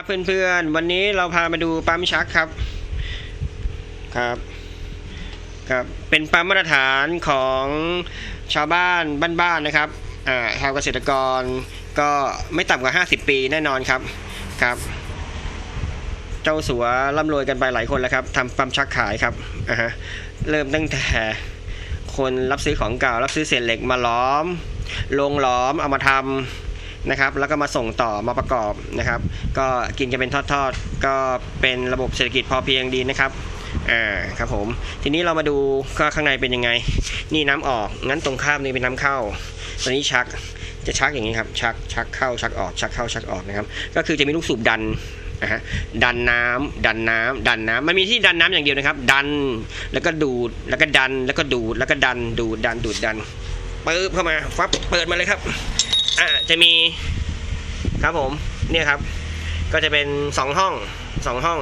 ครับเพื่อนๆ วันนี้เราพามาดูปั๊มชักครับครับครับ เป็นปั๊มมาตรฐานของชาวบ้านบ้านๆนะครับอ่าชาวเกษตรกรก็ไม่ต่ำกว่า 50 ปีแน่นอนครับครับ เจ้าสัวร่ำรวยกันไปหลายคนแล้วครับทำปั๊มชักขายครับอ่าฮะเริ่มตั้งแต่คนรับซื้อของเก่ารับซื้อเศษเหล็กมาล้อมลงล้อมเอามาทำ นะครับ แล้วก็มาส่งต่อมาประกอบนะครับ ก็กินกันเป็นทอดๆ ก็เป็นระบบเศรษฐกิจพอเพียงดีนะครับอ่าครับผมทีนี้เรามาดูก็ข้างในเป็นยังไง นี่น้ำออกงั้นตรงข้ามนี่เป็นน้ำเข้าตอนนี้ชักจะชักอย่างนี้ครับชักชักเข้าชักออกชักเข้าชักออกนะครับ ก็คือจะมีลูกสูบดันนะฮะดันน้ำดันน้ำดันน้ำมันมีที่ดันน้ำอย่างเดียวนะครับ ดันแล้วก็ดูดแล้วก็ดันแล้วก็ดูดแล้วก็ดันดูดดันดูดดันเปึ๊บเข้ามาฟับเปิดมาเลยครับ อ่าจะมีครับผมเนี่ยครับ ก็จะเป็นสองห้องสองห้อง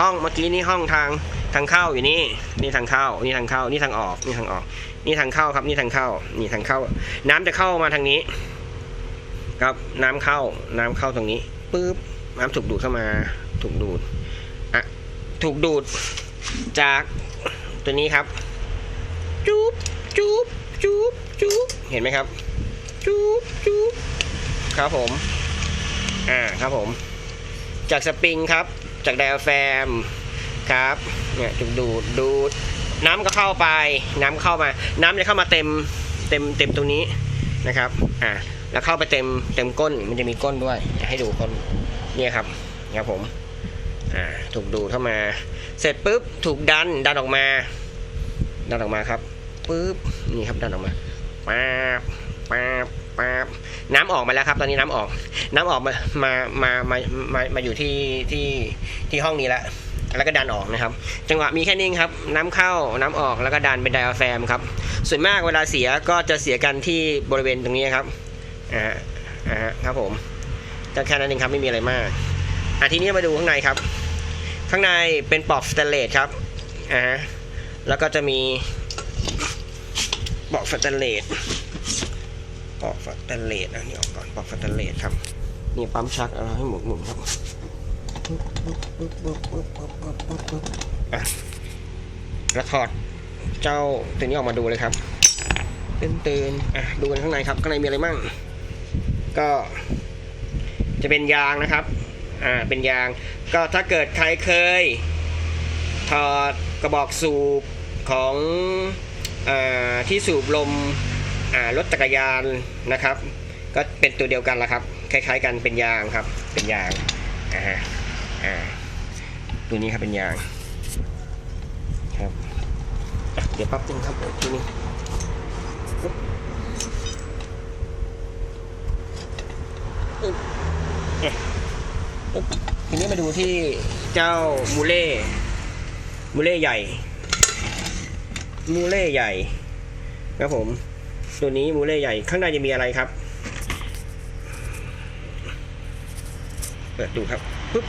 ห้องเมื่อกี้นี่ห้องทางทางเข้าอยู่นี่นี่ทางเข้านี่ทางเข้านี่ทางออกนี่ทางออก นี่ทางเข้าครับ นี่ทางเข้า นี่ทางเข้า น้ำจะเข้ามาทางนี้ ครับน้ำเข้า น้ำเข้าตรงนี้ปึ๊บน้ำถูกดูดเข้ามา ถูกดูดอะถูกดูดจากตัวนี้ครับ จุ๊บจุ๊บจุ๊บจุ๊บเห็นไหมครับ จุ๊บจุ๊บครับผม อ่าครับผม จากสปริงครับ จากไดอะแฟมครับเนี่ยจุดดูดดูด น้ำก็เข้าไป น้ำเข้ามา น้ำจะเข้ามาเต็มเต็มเต็มตรงนี้นะครับ อ่าแล้วเข้าไปเต็มเต็มก้นมันจะมีก้นด้วย ให้ดูก้นเนี่ยครับครับผมอ่าถูกดูดเข้ามา เสร็จปุ๊บถูกดันดันออกมา ดันออกมาครับปุ๊บนี่ครับดันออกมาป๊าบ ป๊าป๊าบน้ำออกมาแล้วครับ ตอนนี้น้ำออก น้ำออกมามามามามามาอยู่ที่ที่ที่ห้องนี้แล้วแล้วก็ดันออกนะครับ จังหวะมีแค่นี้ครับ น้ำเข้าน้ำออกแล้วก็ดันเป็นไดอะแฟมครับ ส่วนมากเวลาเสียก็จะเสียกันที่บริเวณตรงนี้ครับอ่าอ่าครับผมก็แค่นั้นเองครับไม่มีอะไรมากอะทีนี้มาดูข้างในครับ ข้างในเป็นปลอกสเตนเลสครับอ่าแล้วก็จะมีปลอกสเตนเลส ปอกฟัตเตนเลสนะนี่ออกก่อนปอกฟัตเตนเลสครับนี่ปั๊มชักเอาให้หมุนหมุนครับอะแล้วถอดเจ้าตัวนี้ออกมาดูเลยครับตื่นตื่นอะดูกันข้างในครับข้างในมีอะไรมั่ง ก็จะเป็นยางนะครับ อ่า เป็นยาง ก็ถ้าเกิดใครเคย ถอดกระบอกสูบของอาที่สูบลมอ่า รถจักรยานนะครับ ก็เป็นตัวเดียวกันละครับ คล้ายๆกันเป็นยางครับ เป็นยางอ่าอ่าตัวนี้ครับเป็นยางครับเดี๋ยวแปั๊บนึงครับทีนี้ทีนี้มาดูที่เจ้ามูเล่ มูเล่ใหญ่ มูเล่ใหญ่ครับผม ตัวนี้มูเล่ใหญ่ข้างในจะมีอะไรครับ เปิดดูครับปุ๊บ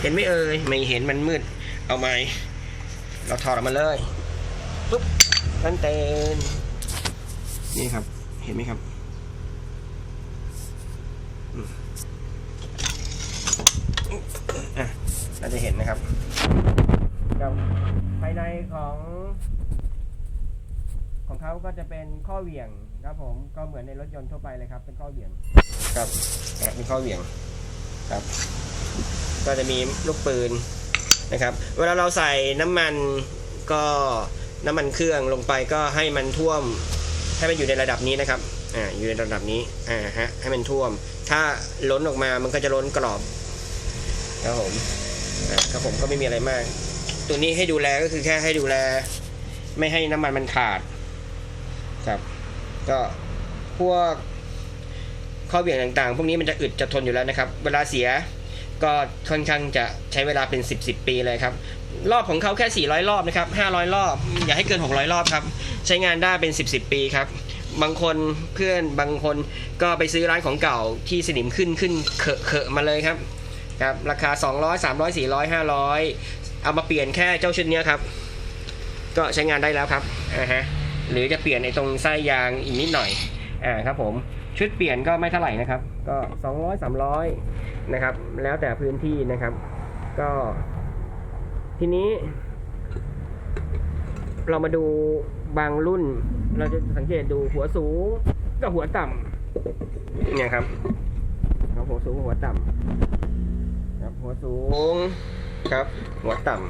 เห็นไหมเอ่ยไม่เห็นมันมืด เอาไหมเราถอดออกมาเลยปุ๊บตันเตนนี่ครับ เห็นไหมครับอะเราจะเห็นนะครับภายในของ เขาก็จะเป็นข้อเหวี่ยงครับผมก็เหมือนในรถยนต์ทั่วไปเลยครับ เป็นข้อเหวี่ยงครับอะเป็นข้อเหวี่ยงครับ ก็จะมีลูกปืนนะครับ เวลาเราใส่น้ำมันก็น้ำมันเครื่องลงไปก็ให้มันท่วม ให้มันอยู่ในระดับนี้นะครับอ่าอยู่ในระดับนี้อ่าฮะให้มันท่วม ถ้าล้นออกมามันก็จะล้นกรอบครับผมอ่าครับผมก็ไม่มีอะไรมาก ตัวนี้ให้ดูแลก็คือแค่ให้ดูแล ไม่ให้น้ำมันมันขาด ครับ ก็พวกข้อเบี่ยงต่างๆ พวกนี้มันจะอึดจะทนอยู่แล้วนะครับ เวลาเสียก็ค่อนข้างจะใช้เวลาเป็น 10บสปีเลยครับ รอบของเขาแค่ 400 รอบนะครับ 500 รอบ อย่าให้เกิน 600 รอบครับ ใช้งานได้เป็น 10บสปีครับ บางคนเพื่อนบางคนก็ไปซื้อร้านของเก่าที่สนิมขึ้นขึ้นเคอะเคอะมาเลยครับครับราคา 200 300 400 500 เอามาเปลี่ยนแค่เจ้าชุดนี้ครับ ก็ใช้งานได้แล้วครับอ่าฮะ หรือจะเปลี่ยนในตรงไส้ยางอีกนิดหน่อยอ่าครับผมชุดเปลี่ยนก็ไม่เท่าไหร่นะครับ ก็ 200 300นะครับ แล้วแต่พื้นที่นะครับ ก็ ทีนี้ เรามาดูบางรุ่น เราจะสังเกตดูหัวสูงกับหัวต่ำเนี่ยครับครับหัวสูงหัวต่ำครับหัวสูงครับ หัวต่ำ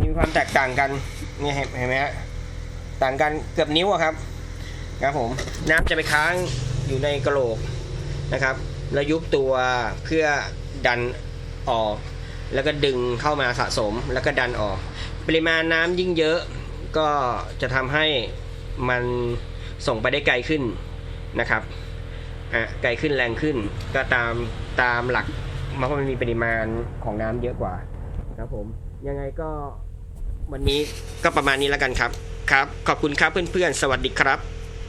มีความแตกต่างกันนี่เห็นเห็นไหมฮะต่างกันเกือบนิ้วครับครับผมน้ำจะไปค้างอยู่ในกระโหลกนะครับ แล้วยุบตัวเพื่อดันออก แล้วก็ดึงเข้ามาสะสมแล้วก็ดันออก ปริมาณน้ำยิ่งเยอะก็จะทำให้มันส่งไปได้ไกลขึ้นนะครับอะไกลขึ้นแรงขึ้น ก็ตามตามหลักมันก็มันมีปริมาณของน้ำเยอะกว่าครับผม ยังไงก็วันนี้ก็ประมาณนี้แล้วกันครับครับ ขอบคุณครับเพื่อนๆ สวัสดีครับ